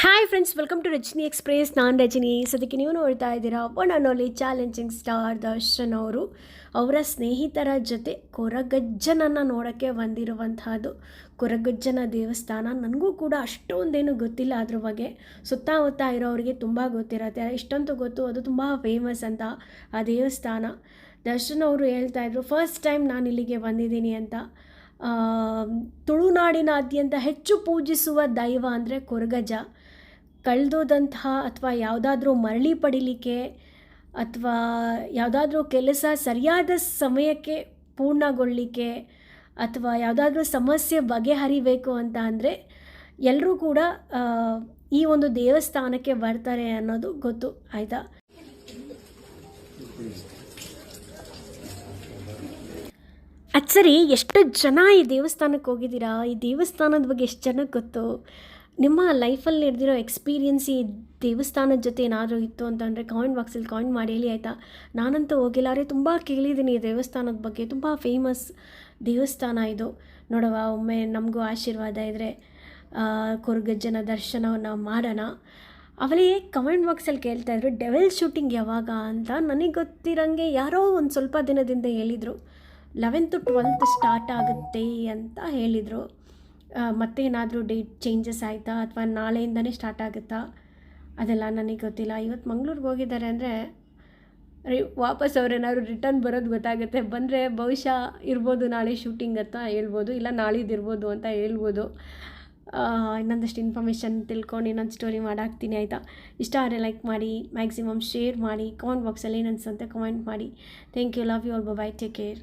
Hi friends welcome to Rajani express ನಾನು ರಜನಿ. ಸದಕ್ಕೆ ನೀವು ನೋಡ್ತಾ ಇದ್ದೀರಾ one and only challenging star Darshan ಅವರು. ಅವರ ಸ್ನೇಹಿತರ ಜೊತೆ ಕೊರಗಜ್ಜನನ್ನು ನೋಡೋಕ್ಕೆ ಬಂದಿರುವಂತಹದ್ದು. ಕೊರಗಜ್ಜನ ದೇವಸ್ಥಾನ ನನಗೂ ಕೂಡ ಅಷ್ಟೊಂದೇನು ಗೊತ್ತಿಲ್ಲ ಅದ್ರ ಬಗ್ಗೆ. ಸುತ್ತಮುತ್ತ ಇರೋರಿಗೆ ತುಂಬ ಗೊತ್ತಿರತ್ತೆ. ಇಷ್ಟಂತೂ ಗೊತ್ತು, ಅದು ತುಂಬ ಫೇಮಸ್ ಅಂತ ಆ ದೇವಸ್ಥಾನ. ದರ್ಶನ್ ಅವರು ಹೇಳ್ತಾ ಇದ್ರು ಫಸ್ಟ್ ಟೈಮ್ ನಾನು ಇಲ್ಲಿಗೆ ಬಂದಿದ್ದೀನಿ ಅಂತ. ತುಳುನಾಡಿನಾದ್ಯಂತ ಹೆಚ್ಚು ಪೂಜಿಸುವ ದೈವ ಅಂದರೆ ಕೊರಗಜ್ಜ. ಕಳೆದೋದಂತಹ ಅಥವಾ ಯಾವುದಾದ್ರೂ ಮರಳಿ ಪಡಿಲಿಕ್ಕೆ ಅಥವಾ ಯಾವುದಾದ್ರೂ ಕೆಲಸ ಸರಿಯಾದ ಸಮಯಕ್ಕೆ ಪೂರ್ಣಗೊಳ್ಳಲಿಕ್ಕೆ ಅಥವಾ ಯಾವುದಾದ್ರೂ ಸಮಸ್ಯೆ ಬಗೆಹರಿಬೇಕು ಅಂತ ಅಂದರೆ ಎಲ್ಲರೂ ಕೂಡ ಈ ಒಂದು ದೇವಸ್ಥಾನಕ್ಕೆ ಬರ್ತಾರೆ ಅನ್ನೋದು ಗೊತ್ತು. ಆಯಿತಾ? ಅದು ಸರಿ ಎಷ್ಟು ಜನ ಈ ದೇವಸ್ಥಾನಕ್ಕೆ ಹೋಗಿದ್ದೀರಾ? ಈ ದೇವಸ್ಥಾನದ ಬಗ್ಗೆ ಎಷ್ಟು ಜನಕ್ಕೆ ಗೊತ್ತು? ನಿಮ್ಮ ಲೈಫಲ್ಲಿ ನಡೆದಿರೋ ಎಕ್ಸ್ಪೀರಿಯನ್ಸ್ ಈ ದೇವಸ್ಥಾನದ ಜೊತೆ ಏನಾದರೂ ಇತ್ತು ಅಂತಂದರೆ ಕಾಮೆಂಟ್ ಬಾಕ್ಸಲ್ಲಿ ಕಾಮೆಂಟ್ ಮಾಡಿ ಹೇಳಿ ಆಯಿತಾ? ನಾನಂತೂ ಹೋಗಿಲ್ಲ, ಆದರೆ ತುಂಬ ಕೇಳಿದ್ದೀನಿ ಈ ದೇವಸ್ಥಾನದ ಬಗ್ಗೆ. ತುಂಬ ಫೇಮಸ್ ದೇವಸ್ಥಾನ ಇದು. ನೋಡವ ಒಮ್ಮೆ ನಮಗೂ ಆಶೀರ್ವಾದ ಇದ್ದರೆ ಕೊರಗಜ್ಜನ ದರ್ಶನವನ್ನು ಮಾಡೋಣ. ಅವಳೇ ಕಮೆಂಟ್ ಬಾಕ್ಸಲ್ಲಿ ಕೇಳ್ತಾ ಇದ್ರು ಡೆವೆಲ್ ಶೂಟಿಂಗ್ ಯಾವಾಗ? ಅಂತ ನನಗೆ ಗೊತ್ತಿರಂಗೆ ಯಾರೋ ಒಂದು ಸ್ವಲ್ಪ ದಿನದಿಂದ ಹೇಳಿದರು. ಲೆವೆಂತು ಟ್ವೆಲ್ತ್ ಸ್ಟಾರ್ಟ್ ಆಗುತ್ತೆ ಅಂತ ಹೇಳಿದರು. ಮತ್ತೇನಾದರೂ ಡೇಟ್ ಚೇಂಜಸ್ ಆಯಿತಾ ಅಥವಾ ನಾಳೆಯಿಂದನೇ ಸ್ಟಾರ್ಟ್ ಆಗುತ್ತಾ? ಅದೆಲ್ಲ ನನಗೆ ಗೊತ್ತಿಲ್ಲ. ಇವತ್ತು ಮಂಗ್ಳೂರಿಗೆ ಹೋಗಿದ್ದಾರೆ ಅಂದರೆ ರಿ, ವಾಪಸ್ ಅವ್ರೇನಾದ್ರು ರಿಟರ್ನ್ ಬರೋದು ಗೊತ್ತಾಗುತ್ತೆ. ಬಂದರೆ ಬಹುಶಃ ಇರ್ಬೋದು ನಾಳೆ ಶೂಟಿಂಗ್ ಅಂತ ಹೇಳ್ಬೋದು, ಇಲ್ಲ ನಾಳಿದ್ದು ಇರ್ಬೋದು ಅಂತ ಹೇಳ್ಬೋದು. ಇನ್ನೊಂದಷ್ಟು ಇನ್ಫಾರ್ಮೇಷನ್ ತಿಳ್ಕೊಂಡು ಇನ್ನೊಂದು ಸ್ಟೋರಿ ಮಾಡಾಕ್ತೀನಿ, ಆಯಿತಾ? ಇಷ್ಟ ಆದರೆ ಲೈಕ್ ಮಾಡಿ ಮ್ಯಾಕ್ಸಿಮಮ್ ಶೇರ್ ಮಾಡಿ ಕಾಮೆಂಟ್ ಬಾಕ್ಸಲ್ಲಿ ಏನು ಅನ್ಸುತ್ತೆ ಕಮೆಂಟ್ ಮಾಡಿ. Thank you love you all bye take care